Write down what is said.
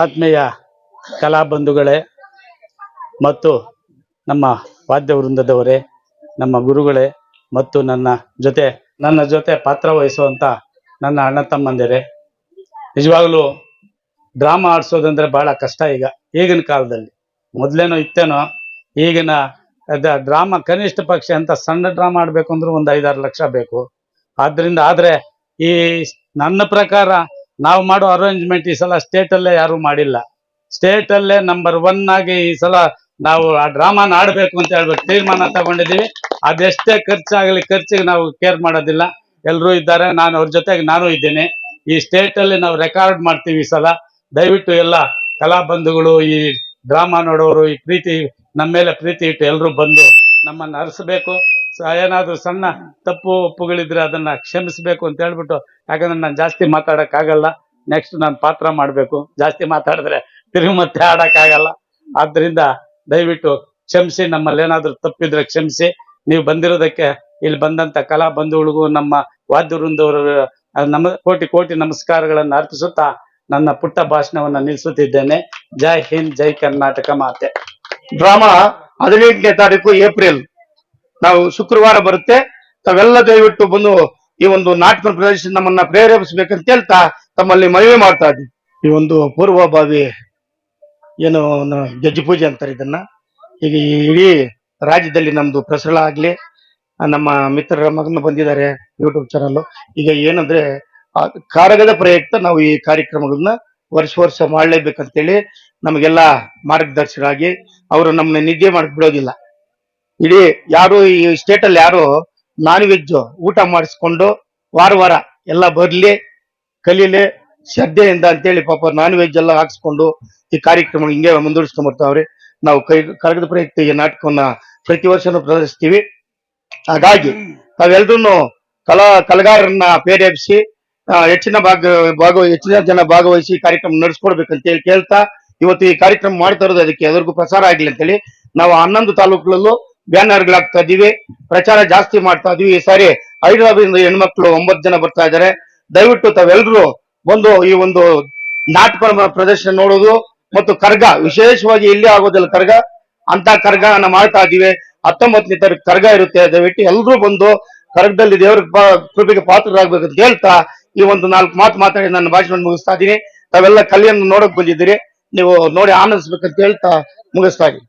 ಆತ್ಮೀಯ ಕಲಾಬಂಧುಗಳೇ ಮತ್ತು ನಮ್ಮ ವಾದ್ಯ ವೃಂದದವರೇ, ನಮ್ಮ ಗುರುಗಳೇ ಮತ್ತು ನನ್ನ ಜೊತೆ ನನ್ನ ಜೊತೆ ಪಾತ್ರ ವಹಿಸುವಂಥ ನನ್ನ ಅಣ್ಣ ತಮ್ಮಂದಿರೇ. ನಿಜವಾಗ್ಲೂ ಡ್ರಾಮಾ ಆಡಿಸೋದಂದ್ರೆ ಬಹಳ ಕಷ್ಟ ಈಗ, ಈಗಿನ ಕಾಲದಲ್ಲಿ. ಮೊದಲೇನೋ ಇತ್ತೇನೋ, ಈಗಿನ ಡ್ರಾಮಾ, ಕನಿಷ್ಠ ಪಕ್ಷ ಅಂತ ಸಣ್ಣ ಡ್ರಾಮಾ ಆಡ್ಬೇಕು ಅಂದ್ರೆ ಒಂದು ಐದಾರು ಲಕ್ಷ ಬೇಕು. ಆದ್ರಿಂದ ಆದ್ರೆ ಈ ನನ್ನ ಪ್ರಕಾರ ನಾವು ಮಾಡೋ ಅರೇಂಜ್ಮೆಂಟ್ ಈ ಸಲ ಸ್ಟೇಟ್ ಅಲ್ಲೇ ಯಾರು ಮಾಡಿಲ್ಲ. ಸ್ಟೇಟ್ ಅಲ್ಲೇ ನಂಬರ್ ಒನ್ ಆಗಿ ಈ ಸಲ ನಾವು ಆ ಡ್ರಾಮಾನ ಆಡ್ಬೇಕು ಅಂತ ಹೇಳ್ಬಿಟ್ಟು ತೀರ್ಮಾನ ತಗೊಂಡಿದೀವಿ ಅದೆಷ್ಟೇ ಖರ್ಚಾಗಲಿ ಖರ್ಚಿಗೆ ನಾವು ಕೇರ್ ಮಾಡೋದಿಲ್ಲ. ಎಲ್ಲರೂ ಇದ್ದಾರೆ. ನಾನು ಅವ್ರ ಜೊತೆಗೆ ನಾನು ಇದ್ದೇನೆ. ಈ ಸ್ಟೇಟ್ ಅಲ್ಲಿ ನಾವು ರೆಕಾರ್ಡ್ ಮಾಡ್ತೀವಿ ಈ ಸಲ. ದಯವಿಟ್ಟು ಎಲ್ಲ ಕಲಾ ಬಂಧುಗಳು, ಈ ಡ್ರಾಮಾ ನೋಡೋರು, ಈ ಪ್ರೀತಿ ನಮ್ಮ ಮೇಲೆ ಪ್ರೀತಿ ಇಟ್ಟು ಎಲ್ಲರೂ ಬಂದು ನಮ್ಮನ್ನ ಹರಿಸ್ಬೇಕು ಏನಾದ್ರೂ ಸಣ್ಣ ತಪ್ಪು ಒಪ್ಪುಗಳಿದ್ರೆ ಅದನ್ನ ಕ್ಷಮಿಸ್ಬೇಕು ಅಂತ ಹೇಳ್ಬಿಟ್ಟು, ಯಾಕಂದ್ರೆ ನಾನು ಜಾಸ್ತಿ ಮಾತಾಡಕ್ ಆಗಲ್ಲ ನೆಕ್ಸ್ಟ್ ನಾನು ಪಾತ್ರ ಮಾಡಬೇಕು. ಜಾಸ್ತಿ ಮಾತಾಡಿದ್ರೆ ತಿರುಗಿ ಮತ್ತೆ ಆಡಕ್ ಆಗಲ್ಲ ಆದ್ರಿಂದ ದಯವಿಟ್ಟು ಕ್ಷಮಿಸಿ, ನಮ್ಮಲ್ಲಿ ಏನಾದ್ರೂ ತಪ್ಪಿದ್ರೆ ಕ್ಷಮಿಸಿ. ನೀವು ಬಂದಿರೋದಕ್ಕೆ ಇಲ್ಲಿ ಬಂದಂತ ಕಲಾ ಬಂಧುಗಳಿಗೂ, ನಮ್ಮ ವಾದ್ಯ ವೃಂದವರ ನಮ್ಮ ಕೋಟಿ ಕೋಟಿ ನಮಸ್ಕಾರಗಳನ್ನು ಅರ್ಪಿಸುತ್ತಾ ನನ್ನ ಪುಟ್ಟ ಭಾಷಣವನ್ನ ನಿಲ್ಲಿಸುತ್ತಿದ್ದೇನೆ. ಜೈ ಹಿಂದ್, ಜೈ ಕರ್ನಾಟಕ ಮಾತೆ. ಡ್ರಾಮಾ ಹದಿನೆಂಟನೇ ತಾರೀಕು ಏಪ್ರಿಲ್. ನಾವು ಶುಕ್ರವಾರ ಬರುತ್ತೆ. ತಾವೆಲ್ಲ ದಯವಿಟ್ಟು ಬಂದು ಈ ಒಂದು ನಾಟಕ ಪ್ರದರ್ಶನ ನಮ್ಮನ್ನ ಪ್ರೇರೇಪಿಸಬೇಕಂತ ಹೇಳ್ತಾ ತಮ್ಮಲ್ಲಿ ಮನವಿ ಮಾಡ್ತಾ ಇದ್ದೀವಿ ಈ ಒಂದು ಪೂರ್ವಭಾವಿ ಏನು ಜಜ್ಜಿ ಪೂಜೆ ಅಂತಾರೆ ಇದನ್ನ. ಈಗ ಇಡೀ ರಾಜ್ಯದಲ್ಲಿ ನಮ್ದು ಪ್ರಸರಣ ಆಗ್ಲಿ ನಮ್ಮ ಮಿತ್ರರ ಮಗನ ಬಂದಿದ್ದಾರೆ ಯೂಟ್ಯೂಬ್ ಚಾನಲ್ ಈಗ ಏನಂದ್ರೆ ಕಾರಗದ ಪ್ರಯುಕ್ತ ನಾವು ಈ ಕಾರ್ಯಕ್ರಮಗಳನ್ನ ವರ್ಷ ವರ್ಷ ಮಾಡಲೇಬೇಕಂತೇಳಿ ನಮಗೆಲ್ಲ ಮಾರ್ಗದರ್ಶಕರಾಗಿ ಅವರು ನಮ್ಮನ್ನ ನಿದ್ದೆ ಮಾಡಕ್ ಇಡೀ ಯಾರು ಈ ಸ್ಟೇಟ್ ಅಲ್ಲಿ ಯಾರು ನಾನ್ ವೆಜ್ ಊಟ ಮಾಡಿಸ್ಕೊಂಡು ವಾರ ವಾರ ಎಲ್ಲ ಬರ್ಲಿ, ಕಲೀಲಿ, ಶ್ರದ್ಧೆಯಿಂದ ಅಂತೇಳಿ ಪಾಪ ನಾನ್ ವೆಜ್ ಎಲ್ಲ ಹಾಕ್ಸ್ಕೊಂಡು ಈ ಕಾರ್ಯಕ್ರಮ ಹಿಂಗೆ ಮುಂದುವರಿಸ್ಕೊಂಡ್ ಬರ್ತಾವ್ರಿ ನಾವು ಕೈ, ಕರಗದ ಪ್ರಯುಕ್ತ ಈ ನಾಟಕವನ್ನ ಪ್ರತಿ ವರ್ಷನೂ ಪ್ರದರ್ಶಿಸ್ತೀವಿ. ಹಾಗಾಗಿ ತಾವೆಲ್ಲರೂ ಕಲಾ, ಕಲಗಾರರನ್ನ ಪ್ರೇರೇಪಿಸಿ ಹೆಚ್ಚಿನ ಭಾಗ ಭಾಗ, ಹೆಚ್ಚಿನ ಜನ ಭಾಗವಹಿಸಿ ಕಾರ್ಯಕ್ರಮ ನಡೆಸ್ಕೊಡ್ಬೇಕಂತ ಹೇಳಿ ಕೇಳ್ತಾ, ಇವತ್ತು ಈ ಕಾರ್ಯಕ್ರಮ ಮಾಡ್ತಾ ಇರೋದು ಅದಕ್ಕೆ ಎಲ್ರಿಗೂ ಪ್ರಸಾರ ಆಗ್ಲಿ ಅಂತೇಳಿ ನಾವು ಹನ್ನೊಂದು ತಾಲೂಕುಗಳಲ್ಲೂ ಬ್ಯಾನರ್ಗಳಾಗ್ತಾ ಇದೀವಿ ಪ್ರಚಾರ ಜಾಸ್ತಿ ಮಾಡ್ತಾ ಇದೀವಿ. ಈ ಸಾರಿ ಹೈದರಾಬಾದ್ ಹೆಣ್ಮಕ್ಳು ಒಂಬತ್ತು ಜನ ಬರ್ತಾ ಇದ್ದಾರೆ. ದಯವಿಟ್ಟು ತಾವೆಲ್ಲರೂ ಬಂದು ಈ ಒಂದು ನಾಟಕ ಪ್ರದರ್ಶನ ನೋಡೋದು ಮತ್ತು ಕರ್ಗ ವಿಶೇಷವಾಗಿ ಇಲ್ಲಿ ಆಗೋದಿಲ್ಲ ಕರ್ಗ ಅಂತ ಕರ್ಗನ ಮಾಡ್ತಾ ಇದೀವಿ. ಹತ್ತೊಂಬತ್ತನೇ ತಾರೀಕು ಕರ್ಗ ಇರುತ್ತೆ. ದಯವಿಟ್ಟು ಎಲ್ಲರೂ ಬಂದು ಕರ್ಗದಲ್ಲಿ ದೇವರ ಕೃಪೆಗೆ ಅಂತ ಹೇಳ್ತಾ ಈ ಒಂದು ನಾಲ್ಕು ಮಾತು ಮಾತಾಡಿ ನನ್ನ ಭಾಷಣ ಮುಗಿಸ್ತಾ ಇದೀನಿ ತಾವೆಲ್ಲ ಕಲಿಯನ್ನು ನೋಡಕ್ ಬಂದಿದ್ದೀರಿ. ನೀವು ನೋಡಿ ಆನಂದಿಸ್ಬೇಕಂತ ಹೇಳ್ತಾ ಮುಗಿಸ್ತಾ ಇದೀನಿ